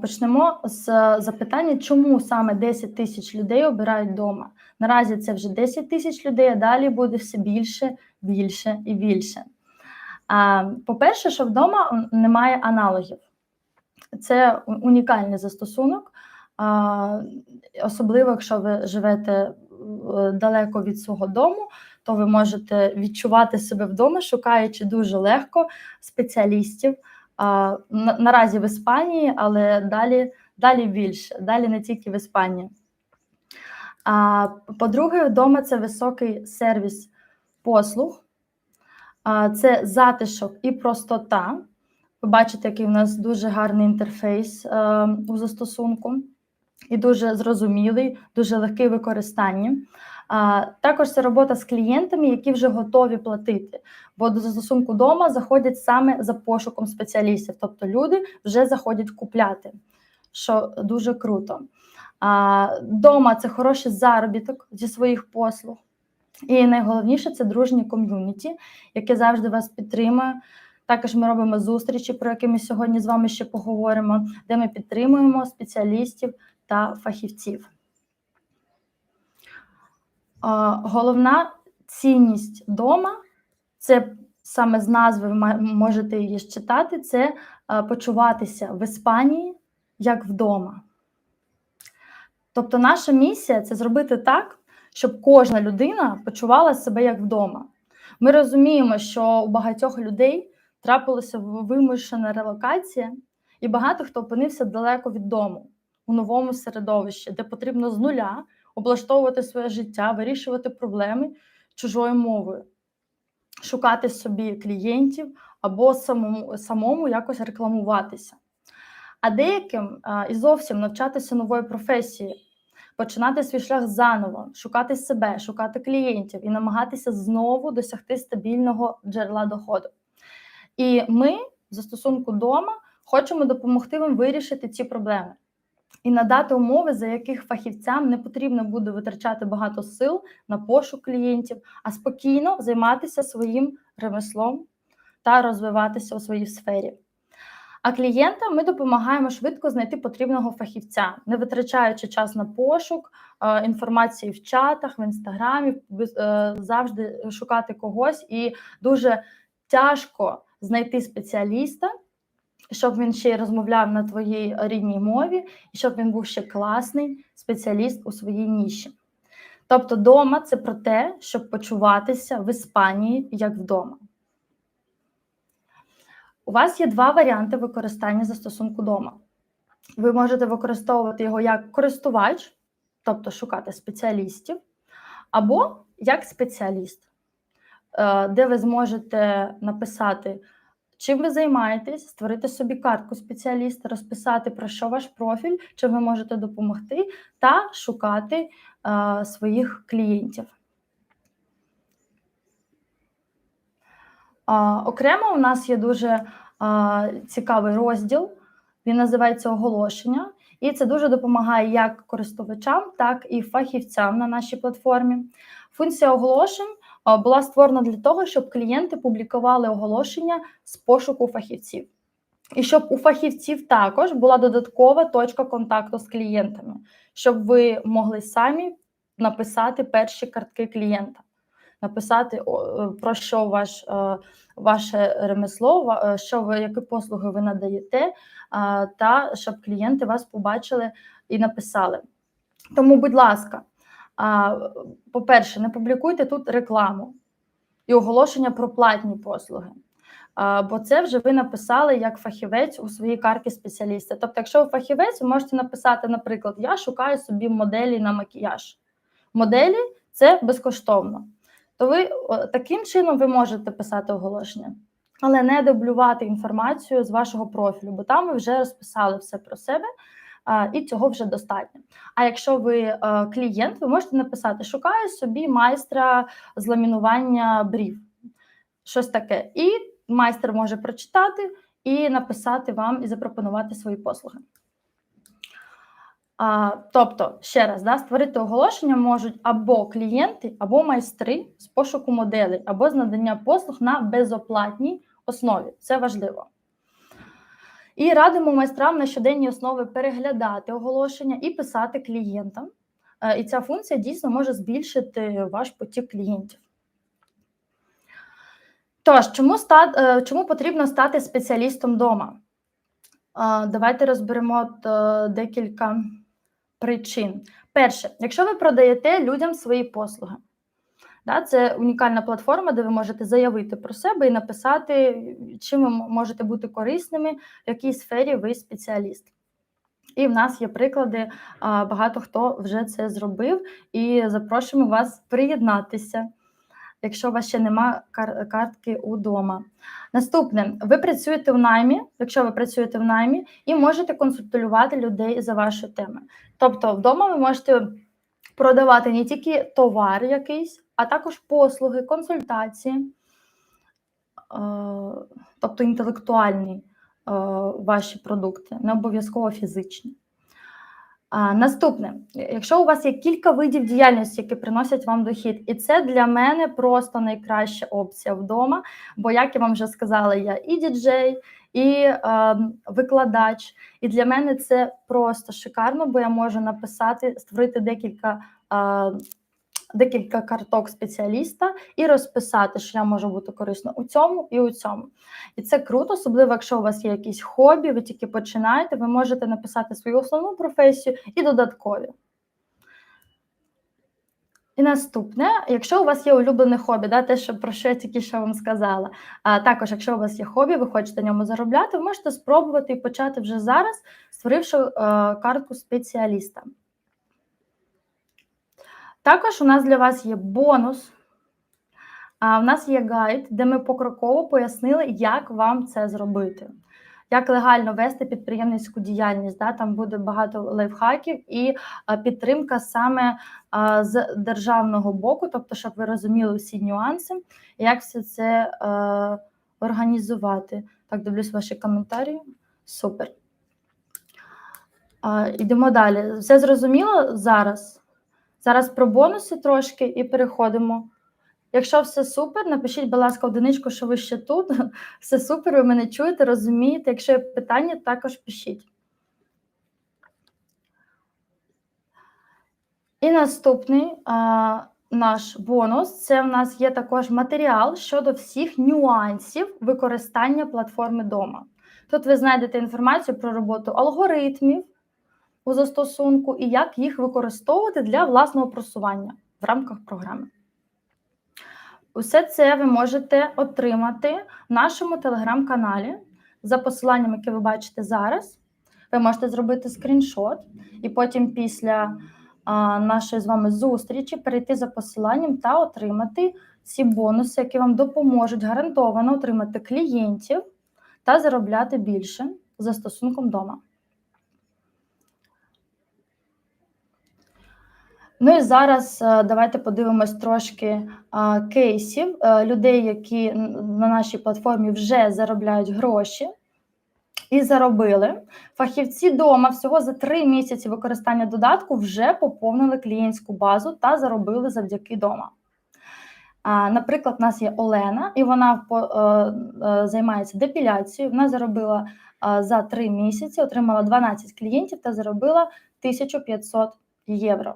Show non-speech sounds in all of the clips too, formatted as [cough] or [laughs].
Почнемо з запитання, чому саме 10 тисяч людей обирають вдома. Наразі це вже 10 тисяч людей, а далі буде все більше, більше і більше. По-перше, що вдома немає аналогів. Це унікальний застосунок, особливо, якщо ви живете е, далеко від свого дому, то ви можете відчувати себе вдома, шукаючи дуже легко спеціалістів. Наразі в Іспанії, але далі далі більше, далі не тільки в Іспанії. А, По-друге, вдома це високий сервіс послуг, а, це затишок і простота. Ви бачите, який у нас дуже гарний інтерфейс а, у застосунку, і дуже зрозумілий, дуже легкий в використанні. А, Також це робота з клієнтами, які вже готові платити, бо до застосунку дома заходять саме за пошуком спеціалістів, тобто люди вже заходять купляти, що дуже круто. А, Дома це хороший заробіток зі своїх послуг. І найголовніше це дружні ком'юніті, яке завжди вас підтримує. Також ми робимо зустрічі, про які ми сьогодні з вами ще поговоримо, де ми підтримуємо спеціалістів та фахівців. Головна цінність дома це саме з назви ви можете її читати, це почуватися в Іспанії як вдома. Тобто, наша місія це зробити так, щоб кожна людина почувала себе як вдома. Ми розуміємо, що у багатьох людей трапилася вимушена релокація, і багато хто опинився далеко від дому у новому середовищі, де потрібно з нуля облаштовувати своє життя, вирішувати проблеми чужою мовою, шукати собі клієнтів або самому, самому якось рекламуватися. А деяким а, і зовсім навчатися нової професії, починати свій шлях заново, шукати себе, шукати клієнтів і намагатися знову досягти стабільного джерела доходу. І ми, в застосунку дома, хочемо допомогти вам вирішити ці проблеми і надати умови, за яких фахівцям не потрібно буде витрачати багато сил на пошук клієнтів, а спокійно займатися своїм ремеслом та розвиватися у своїй сфері. А клієнтам ми допомагаємо швидко знайти потрібного фахівця, не витрачаючи час на пошук е, інформації в чатах, в інстаграмі, е, завжди шукати когось, і дуже тяжко знайти спеціаліста щоб він ще й розмовляв на твоїй рідній мові, і щоб він був ще класний спеціаліст у своїй ніші. Тобто, дома це про те, щоб почуватися в Іспанії як вдома. У вас є два варіанти використання застосунку дома. Ви можете використовувати його як користувач, тобто шукати спеціалістів, або як спеціаліст, е, де ви зможете написати Чим ви займаєтесь, створити собі картку спеціаліста, розписати про що ваш профіль, чим ви можете допомогти, та шукати е, своїх клієнтів. Е, окремо у нас є дуже е, цікавий розділ, він називається оголошення, і це дуже допомагає як користувачам, так і фахівцям на нашій платформі. Функція оголошень була створена для того, щоб клієнти публікували оголошення з пошуку фахівців. І щоб у фахівців також була додаткова точка контакту з клієнтами, щоб ви могли самі написати перші картки клієнта, написати е, про що ваш, е, ваше ремесло, е, що ви, які послуги ви надаєте, та щоб клієнти вас побачили і написали. Тому, будь ласка, по-перше, не публікуйте тут рекламу і оголошення про платні послуги. Бо це вже ви написали як фахівець у своїй карті спеціаліста. Тобто, якщо ви фахівець, ви можете написати, наприклад, я шукаю собі моделі на макіяж. Моделі це безкоштовно. То ви таким чином ви можете писати оголошення, але не дублювати інформацію з вашого профілю, бо там ви вже розписали все про себе і цього вже достатньо. А якщо ви е, клієнт, ви можете написати: шукаю собі майстра з ламінування брів, щось таке. І майстер може прочитати і написати вам і запропонувати свої послуги. А, Тобто, ще раз, да, створити оголошення можуть або клієнти, або майстри з пошуку моделей, або з надання послуг на безоплатній основі. Це важливо. І радимо майстрам на щоденній основі переглядати оголошення і писати клієнтам. Е, І ця функція дійсно може збільшити ваш потік клієнтів. Тож, чому, ста, е, чому потрібно стати спеціалістом вдома? Е, Давайте розберемо декілька причин. Перше, якщо ви продаєте людям свої послуги, да, це унікальна платформа, де ви можете заявити про себе і написати, чим ви можете бути корисними, в якій сфері ви спеціаліст. І в нас є приклади, багато хто вже це зробив, і запрошуємо вас приєднатися, якщо у вас ще нема картки удома. Наступне, ви працюєте в наймі, якщо ви працюєте в наймі, і можете консультувати людей за вашою темою. Тобто, вдома ви можете продавати не тільки товар якийсь, а також послуги, консультації, е, тобто інтелектуальні е, ваші продукти, не обов'язково фізичні. Наступне, якщо у вас є кілька видів діяльності, які приносять вам дохід, і це для мене просто найкраща опція вдома, бо, як я вам вже сказала, я і діджей, і е, викладач. І для мене це просто шикарно, бо я можу написати, створити декілька. Е, Декілька карток спеціаліста і розписати, що я можу бути корисна у цьому і у цьому. І це круто, особливо якщо у вас є якісь хобі, ви тільки починаєте, ви можете написати свою основну професію і додаткові. І наступне, якщо у вас є улюблене хобі, да, те, що про що я тільки що вам сказала. А також, якщо у вас є хобі, ви хочете на ньому заробляти, ви можете спробувати і почати вже зараз, створивши е, картку спеціаліста. Також у нас для вас є бонус. А, У нас є гайд, де ми покроково пояснили, як вам це зробити. Як легально вести підприємницьку діяльність. Да? Там буде багато лайфхаків і підтримка саме з державного боку, тобто, щоб ви розуміли всі нюанси, як все це е, організувати. Так, дивлюсь ваші коментарі. Супер. Йдемо далі. Все зрозуміло зараз? Зараз про бонуси трошки і переходимо. Якщо все супер, напишіть, будь ласка, одиничку, що ви ще тут. [laughs] Все супер, ви мене чуєте, розумієте. Якщо є питання, також пишіть. І наступний а, наш бонус це в нас є також матеріал щодо всіх нюансів використання платформи дома. Тут ви знайдете інформацію про роботу алгоритмів у застосунку і як їх використовувати для власного просування в рамках програми. Усе це ви можете отримати в нашому телеграм-каналі за посиланням, яке ви бачите зараз. Ви можете зробити скріншот, і потім після а, нашої з вами зустрічі перейти за посиланням та отримати ці бонуси, які вам допоможуть гарантовано отримати клієнтів та заробляти більше за стосунком вдома. Ну і зараз е, давайте подивимось трошки е, кейсів е, людей, які на нашій платформі вже заробляють гроші і заробили. Фахівці дома всього за три місяці використання додатку вже поповнили клієнтську базу та заробили завдяки дома. Наприклад, у нас є Олена, і вона займається депіляцією. Вона заробила за три місяці, отримала 12 клієнтів та заробила 1500 євро.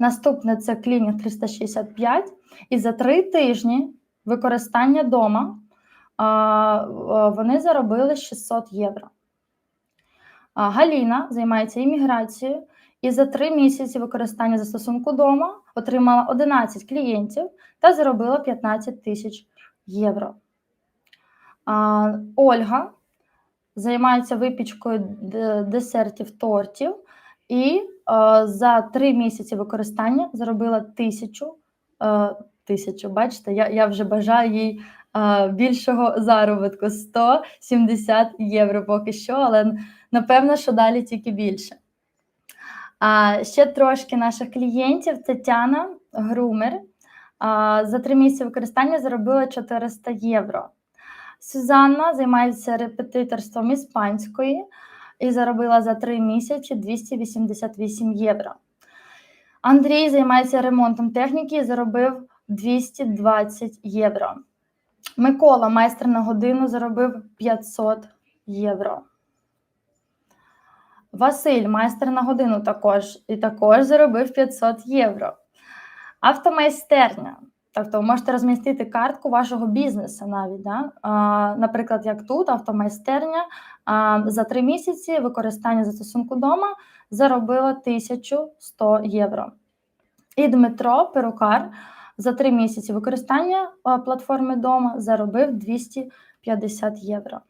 Наступне це клінінг 365. І за три тижні використання дома а, вони заробили 600 євро. Галіна займається імміграцією і за три місяці використання застосунку дома отримала 11 клієнтів та заробила 15 тисяч євро. Ольга займається випічкою десертів тортів і е, за три місяці використання заробила тисячу. Е, тисячу. Бачите, я, я вже бажаю їй е, більшого заробітку 170 євро поки що, але напевно, що далі тільки більше. А ще трошки наших клієнтів. Тетяна Грумер а, за три місяці використання заробила 400 євро. Сюзанна займається репетиторством іспанської і заробила за три місяці 288 євро. Андрій займається ремонтом техніки і заробив 220 євро. Микола, майстер на годину, заробив 500 євро. Василь, майстер на годину також, і також заробив 500 євро. Автомайстерня. Тобто ви можете розмістити картку вашого бізнесу навіть. Да? Наприклад, як тут, автомайстерня за три місяці використання застосунку дома заробила 1100 євро. І Дмитро, перукар, за три місяці використання платформи дома заробив 250 євро.